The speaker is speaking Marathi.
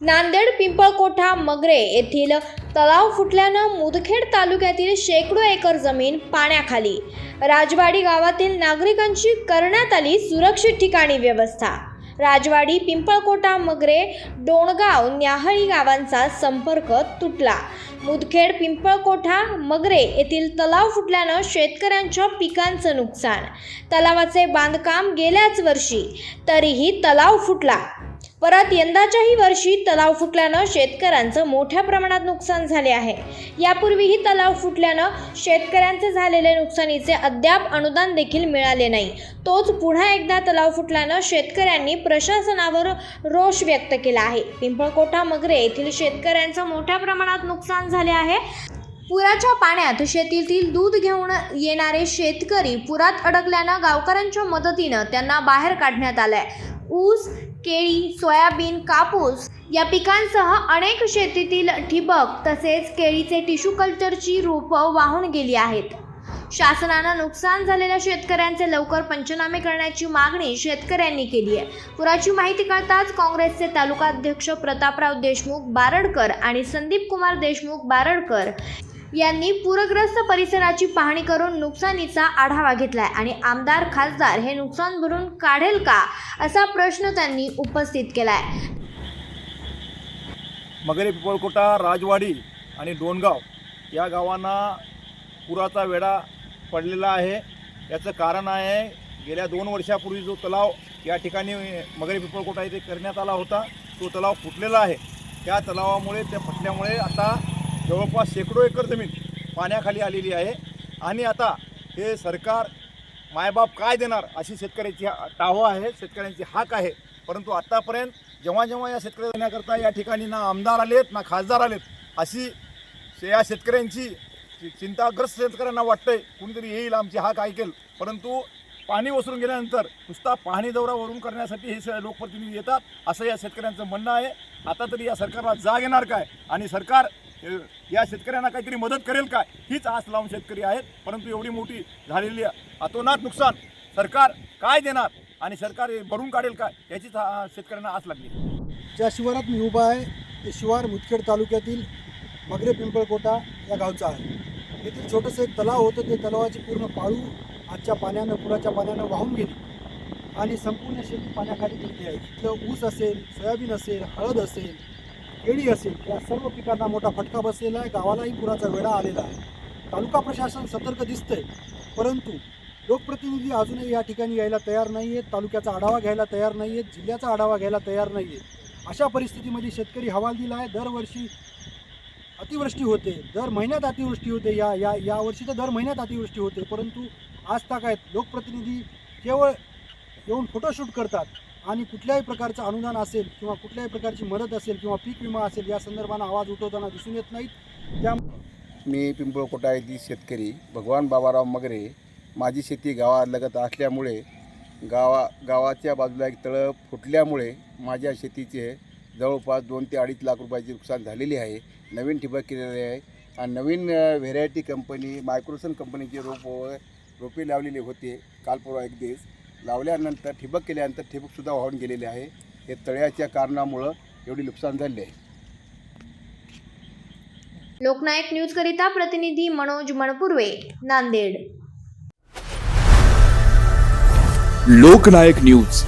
नांदेड पिंपळकोठा मगरे येथील तलाव फुटल्यानं मुदखेड तालुक्यातील शेकडो एकर जमीन पाण्याखाली. राजवाडी गावातील नागरिकांची करण्यात आली सुरक्षित ठिकाणी व्यवस्था. राजवाडी पिंपळकोटा मगरे डोणगाव न्याहळी गावांचा संपर्क तुटला. मुदखेड पिंपळकोठा मगरे येथील तलाव फुटल्यानं शेतकऱ्यांच्या पिकांचं नुकसान. तलावाचे बांधकाम गेल्याच वर्षी तरीही तलाव फुटला. परत यंदाच्याही वर्षी तलाव फुटल्यानं शेतकऱ्यांचं मोठ्या प्रमाणात नुकसान झाले आहे. यापूर्वीही तलाव फुटल्यानं शेतकऱ्यांचे झालेले नुकसानीचे अद्याप अनुदान देखील मिळाले नाही. तोच पुन्हा एकदा तलाव फुटल्यानं शेतकऱ्यांनी प्रशासनावर रोष व्यक्त केला आहे. पिंपळकोठा मगरे येथील शेतकऱ्यांचं मोठ्या प्रमाणात नुकसान झाले आहे. पुराच्या पाण्यात शेतीतील दूध घेऊन येणारे शेतकरी पुरात अडकल्यानं गावकऱ्यांच्या मदतीनं त्यांना बाहेर काढण्यात आलंय. ऊस केळी सोयाबीन कापूस या पिकांसह अनेक शेतीतील ठिबक तसेच केळीचे टिश्यू कल्चरची रोपं वाहून गेली आहेत. शासनानं नुकसान झालेल्या शेतकऱ्यांचे लवकर पंचनामे करण्याची मागणी शेतकऱ्यांनी केली आहे. पुराची माहिती कळताच काँग्रेसचे तालुका अध्यक्ष प्रतापराव देशमुख बारडकर आणि संदीप कुमार देशमुख बारडकर यांनी पूरग्रस्त परिसराची पाहणी करून नुकसानीचा आढावा घेतलाय. आणि आमदार खासदार हे नुकसान भरून काढेल का असा प्रश्न त्यांनी उपस्थित केलाय. मगरी पिपळकोटा राजवाडी आणि डोणगाव या गावांना पुराचा वेढा पडलेला आहे. याचं कारण आहे गेल्या दोन वर्षापूर्वी जो तलाव या ठिकाणी मगरी पिपळकोटा इथे करण्यात आला होता तो तलाव फुटलेला आहे. त्या तलावामुळे त्या फुटल्यामुळे आता जवळपास शेकडो एकर जमीन पाण्याखाली आलेली आहे. आणि आता हे सरकार मायबाप काय देणार अशी शेतकऱ्याची हा- आहे शेतकऱ्यांची हाक आहे. परंतु आत्तापर्यंत जेव्हा जेव्हा या शेतकऱ्या देण्याकरता या ठिकाणी ना आमदार आलेत ना खासदार आलेत अशी शे- या शेतकऱ्यांची चिंताग्रस्त शेतकऱ्यांना वाटतंय कुणीतरी येईल आमची हाक ऐकेल. परंतु पाणी ओसरून गेल्यानंतर नुसता पाणी दौरा वरून करण्यासाठी हे लोकप्रतिनिधी येतात असं या शेतकऱ्यांचं म्हणणं आहे. आता तरी या सरकारला जाग येणार काय? आणि सरकार या शेतकऱ्यांना काहीतरी मदत करेल काय हीच आस लावून शेतकरी आहेत. परंतु एवढी मोठी झालेली अतोनात नुकसान सरकार काय देणार? आणि सरकार भरून काढेल काय याचीच शेतकऱ्यांना आस लागली. ज्या शिवारात मी उभा आहे ते शिवार मुदखेड तालुक्यातील मगरे पिंपळकोटा या गावचा आहे. येथील छोटंसं एक तलाव होतं. ते तलावाची पूर्ण पाळू आजच्या पाण्यानं पुराच्या पाण्यानं वाहून गेली. आणि संपूर्ण शेती पाण्याखाली गेली आहे. इथलं ऊस असेल सोयाबीन असेल हळद असेल केळी असेल या सर्व पिकांना मोठा फटका बसलेला आहे. गावालाही पुराचा वेढा आलेला आहे. तालुका प्रशासन सतर्क दिसतंय परंतु लोकप्रतिनिधी अजूनही या ठिकाणी यायला तयार नाही आहेत तालुक्याचा आढावा घ्यायला तयार नाही आहेत जिल्ह्याचा आढावा घ्यायला तयार नाही आहेत अशा परिस्थितीमध्ये शेतकरी हवाल दिला आहे. दरवर्षी अतिवृष्टी होते. दर महिन्यात अतिवृष्टी होते. या या यावर्षी तर दर महिन्यात अतिवृष्टी होते. परंतु आज तक आहेत लोकप्रतिनिधी केवळ येऊन फोटोशूट करतात. आणि कुठल्याही प्रकारचं अनुदान असेल किंवा कुठल्याही प्रकारची मदत असेल किंवा पीक विमा असेल या संदर्भानं आवाज उठवताना दिसून येत नाहीत. त्या मी पिंपळकोटा येथील शेतकरी भगवान बाबाराव मगरे माझी शेती गावालगत असल्यामुळे गावा गावाच्या बाजूला एक तळं फुटल्यामुळे माझ्या शेतीचे जवळपास दोन ते अडीच लाख रुपयाचे नुकसान झालेले आहे. नवीन ठिबक केलेले आहे आणि नवीन व्हेरायटी कंपनी मायक्रोसन कंपनीचे रोप रोपे लावलेले होते काल परवा एक दिवस. लावल्यानंतर ठिबक केल्यानंतर ठिबकसुद्धा वाहून गेलेले आहे. हे तळ्याच्या कारणामुळं एवढी नुकसान झाले आहे. लोकनायक न्यूज करिता प्रतिनिधी मनोज मणपुर्वे नांदेड. लोकनायक न्यूज